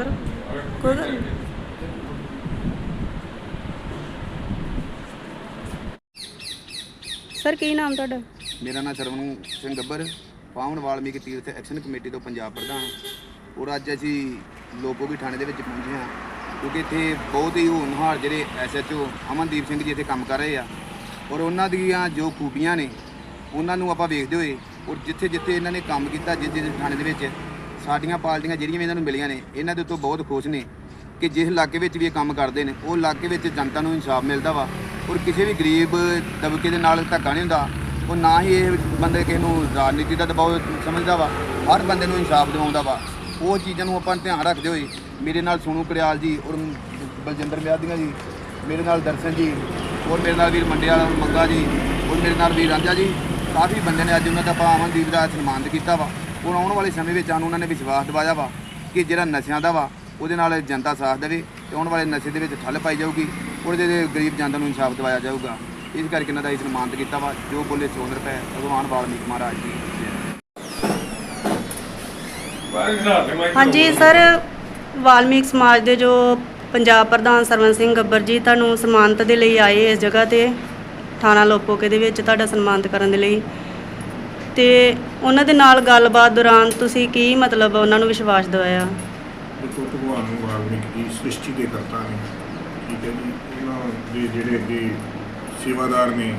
ਕਰੋ। ਕੋਈ ਗੱਲ ਸਰ ਕੀ ਨਾਮ ਤੁਹਾਡਾ? ਮੇਰਾ ਨਾਮ ਸ਼ਰਵਨੂ ਸਿੰਘ ਗੱਬਰ ਪਾਵਨ ਵਾਲਮੀਕ ਤੀਰਥ ਐਕਸ਼ਨ ਕਮੇਟੀ ਤੋਂ ਪੰਜਾਬ ਪ੍ਰਧਾਨ। ਔਰ ਅੱਜ ਅਸੀਂ ਲੋਕੋਗੀ ਥਾਣੇ ਦੇ ਵਿੱਚ ਪਹੁੰਚੇ ਹਾਂ ਕਿਉਂਕਿ ਇੱਥੇ ਬਹੁਤ ਹੀ ਹੋਣਹਾਰ ਜਿਹੜੇ ਐਸਐਚਓ ਅਮਨਦੀਪ ਸਿੰਘ ਜੀ ਇੱਥੇ ਕੰਮ ਕਰ ਰਹੇ ਆ। ਔਰ ਉਹਨਾਂ ਦੀਆਂ ਜੋ ਖੂਬੀਆਂ ਨੇ ਉਹਨਾਂ ਨੂੰ ਆਪਾਂ ਵੇਖਦੇ ਹੋਏ ਔਰ ਜਿੱਥੇ ਜਿੱਥੇ ਇਹਨਾਂ ਨੇ ਕੰਮ ਕੀਤਾ ਜਿਸ ਜਿਸ ਥਾਣੇ ਦੇ ਵਿੱਚ ਸਾਡੀਆਂ ਪਾਰਟੀਆਂ ਜਿਹੜੀਆਂ ਵੀ ਇਹਨਾਂ ਨੂੰ ਮਿਲੀਆਂ ਨੇ, ਇਹਨਾਂ ਦੇ ਉੱਤੋਂ ਬਹੁਤ ਖੁਸ਼ ਨੇ ਕਿ ਜਿਸ ਇਲਾਕੇ ਵਿੱਚ ਵੀ ਇਹ ਕੰਮ ਕਰਦੇ ਨੇ, ਉਹ ਇਲਾਕੇ ਵਿੱਚ ਜਨਤਾ ਨੂੰ ਇਨਸਾਫ ਮਿਲਦਾ ਵਾ ਔਰ ਕਿਸੇ ਵੀ ਗਰੀਬ ਦਬਕੇ ਦੇ ਨਾਲ ਧੱਕਾ ਨਹੀਂ ਹੁੰਦਾ, ਉਹ ਨਾ ਹੀ ਇਹ ਬੰਦੇ ਕਿਸੇ ਨੂੰ ਰਾਜਨੀਤੀ ਦਾ ਦਬਾਅ ਸਮਝਦਾ ਵਾ, ਹਰ ਬੰਦੇ ਨੂੰ ਇਨਸਾਫ ਦਿਵਾਉਂਦਾ ਵਾ। ਉਹ ਚੀਜ਼ਾਂ ਨੂੰ ਆਪਾਂ ਧਿਆਨ ਰੱਖਦੇ ਹੋਏ ਮੇਰੇ ਨਾਲ ਸੋਨੂ ਕੜਿਆਲ ਜੀ ਔਰ ਬਲਜਿੰਦਰ ਵਿਆਦੀਆਂ ਜੀ, ਮੇਰੇ ਨਾਲ ਦਰਸ਼ਨ ਜੀ ਔਰ ਮੇਰੇ ਨਾਲ ਵੀਰ ਮੰਡਿਆਲ ਮੰਗਾ ਜੀ ਔਰ ਮੇਰੇ ਨਾਲ ਵੀਰ ਰਾਂਝਾ ਜੀ, ਕਾਫੀ ਬੰਦੇ ਨੇ ਅੱਜ ਉਹਨਾਂ ਦਾ ਆਪਾਂ ਅਮਨਦੀਪ ਦਾ ਸਨਮਾਨਿਤ ਕੀਤਾ ਵਾ। ਹੁਣ ਆਉਣ ਵਾਲੇ ਸਮੇਂ ਵਿੱਚ ਸਾਨੂੰ ਉਹਨਾਂ ਨੇ ਵਿਸ਼ਵਾਸ ਦਿਵਾਇਆ ਵਾ ਕਿ ਜਿਹੜਾ ਨਸ਼ਿਆਂ ਦਾ ਵਾ, ਉਹਦੇ ਨਾਲ ਜਨਤਾ ਸਾਥ ਦੇਵੇ ਤੇ ਆਉਣ ਵਾਲੇ ਨਸ਼ੇ ਦੇ ਵਿੱਚ ਠੱਲ ਪਾਈ ਜਾਊਗੀ, ਔਰ ਇਹਦੇ ਗਰੀਬ ਜਨਤਾ ਨੂੰ ਇਨਸਾਫ ਦਿਵਾਇਆ ਜਾਊਗਾ। ਇਸ ਕਰਕੇ ਇਹਨਾਂ ਦਾ ਇਸ ਸਨਮਾਨਿਤ ਕੀਤਾ ਵਾ, ਜੋ ਬੋਲੇ ਸੋਨ ਰੁਪਏ ਭਗਵਾਨ ਵਾਲਮੀਕ ਮਹਾਰਾਜ ਜੀ ਹਾਂਜੀ, ਸਰ, ਵਾਲਮੀਕ ਸਮਾਜ ਦੇ ਜੋ ਪੰਜਾਬ ਪ੍ਰਧਾਨ ਸਰਵਨ ਸਿੰਘ ਗੱਬਰ ਜੀ ਤੁਹਾਨੂੰ ਸਨਮਾਨਿਤ ਦੇ ਲਈ ਆਏ ਇਸ ਜਗ੍ਹਾ ਤੇ, ਥਾਣਾ ਲੋਪੋਕੇ ਦੇ ਵਿੱਚ ਤੁਹਾਡਾ ਸਨਮਾਨਿਤ ਕਰਨ ਦੇ ਲਈ। ਤੇ ਉਹਨਾਂ ਦੇ ਨਾਲ ਗੱਲਬਾਤ ਦੌਰਾਨ ਤੁਸੀਂ ਕੀ ਮਤਲਬ ਉਹਨਾਂ ਨੂੰ ਵਿਸ਼ਵਾਸ ਦਿਵਾਇਆ? ਦੇਖੋ, ਭਗਵਾਨ ਨੂੰ ਵਾਲਮੀਕ ਜੀ ਸ੍ਰਿਸ਼ਟੀ ਦੇ ਕਰਤਾ ਨੇ। ਠੀਕ ਹੈ ਜੀ, ਉਹਨਾਂ ਦੇ ਜਿਹੜੇ ਅੱਗੇ ਸੇਵਾਦਾਰ ਨੇ,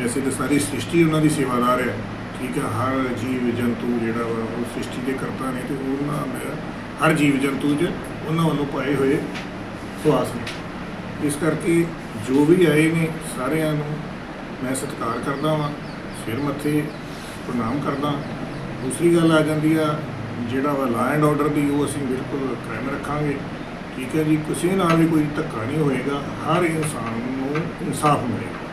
ਵੈਸੇ ਤਾਂ ਸਾਰੀ ਸ੍ਰਿਸ਼ਟੀ ਉਹਨਾਂ ਦੀ ਸੇਵਾਦਾਰ ਹੈ। ਠੀਕ ਹੈ, ਹਰ ਜੀਵ ਜੰਤੂ ਜਿਹੜਾ ਵਾ, ਉਹ ਸ੍ਰਿਸ਼ਟੀ ਦੇ ਕਰਤਾ ਨੇ ਤੇ ਉਹਨਾਂ ਦਾ ਹਰ ਜੀਵ ਜੰਤੂ 'ਚ ਉਹਨਾਂ ਵੱਲੋਂ ਪਾਏ ਹੋਏ ਸੁਆਸ ਨੇ। ਇਸ ਕਰਕੇ ਜੋ ਵੀ ਆਏ ਨੇ, ਸਾਰਿਆਂ ਨੂੰ ਮੈਂ ਸਤਿਕਾਰ ਕਰਦਾ ਵਾਂ। ਸਿਰ ਮੱਥੇ ਪ੍ਰਣਾਮ ਕਰਦਾ। ਦੂਸਰੀ ਗੱਲ ਆ ਜਾਂਦੀ ਆ, ਜਿਹੜਾ ਵਾ ਲਾ ਐਂਡ ਆਰਡਰ ਦੀ, ਉਹ ਅਸੀਂ ਬਿਲਕੁਲ ਕਾਇਮ ਰੱਖਾਂਗੇ। ਠੀਕ ਹੈ ਜੀ, ਕਿਸੇ ਨਾਲ ਵੀ ਕੋਈ ਧੱਕਾ ਨਹੀਂ ਹੋਏਗਾ। ਹਰ ਇਨਸਾਨ ਨੂੰ ਇਨਸਾਫ ਮਿਲੇਗਾ।